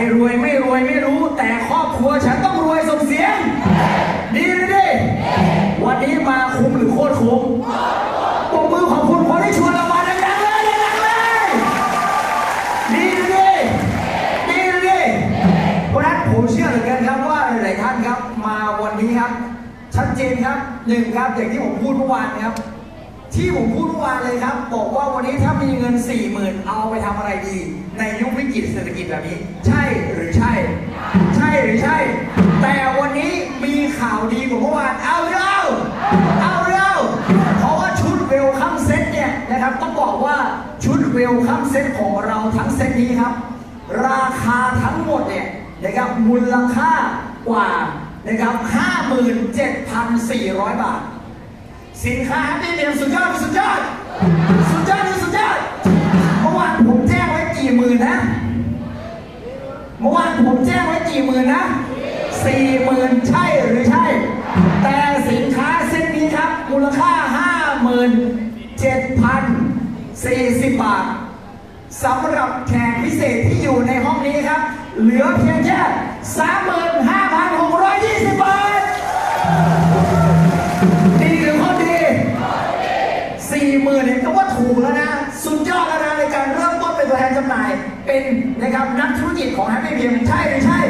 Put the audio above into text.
รรวยไม่รวยไม่รู้ แต่ครอบครัวฉันต้องรวยส่งเสียง ดีเลยดิวันนี้มาคุ้มหรือโคตรคุ้มปรบมือขอบคุณคนที่ชวนเรามาดังๆเลยดังๆเลยดีเลยดิดีเลยดิเพราะนั้นผมเชื่อเหลือเกินครับว่าหลายๆท่านครับ มาวันนี้ครับ ชัดเจนครับหนึ่งครับอย่างที่ผมพูดเมื่อวานครับที่ผมพูดเมื่อวานเลยครับ บอกว่าวันนี้ถ้ามีเงิน4ี่หมื่นเอาไปทำอะไรดี ในยุควิก เศรษฐกิจแบบนี้ ใช่หรือใช่ ใช่หรือใช่ แต่วันนี้มีข่าวดีกว่าเมื่อวานเอาเร็วเอาเร็วเพราะว่าชุดเวลคัมเซ็ตเนี่ยนะครับต้องบอกว่าชุดเวลคัมเซ็ตของเราทั้งเซ็ตนี้ครับ ราคาทั้งหมดเนี่ยนะครับมูลค่ากว่านะครับ57,400 บาท สินค้าแฮปปี้เดียสุดยอดสุดยอดสุดยอดสุดยอดเมื่อวานผมแจ้งไว้กี่หมื่นนะ เมื่อวานผมแจ้งไว้กี่หมื่นนะสี่หมื่นใช่หรือใช่ แต่สินค้าเส้นนี้ครับ มูลค่าห้าหมื่นเจ็ดพันสี่สิบบาทสำหรับแขกพิเศษที่อยู่ในห้องนี้ครับ เหลือเพียงแค่สามหมื่นห้าพัน เป็นนะครับนักธุรกิจของแฮปปี้เพียงใช่หรือใช่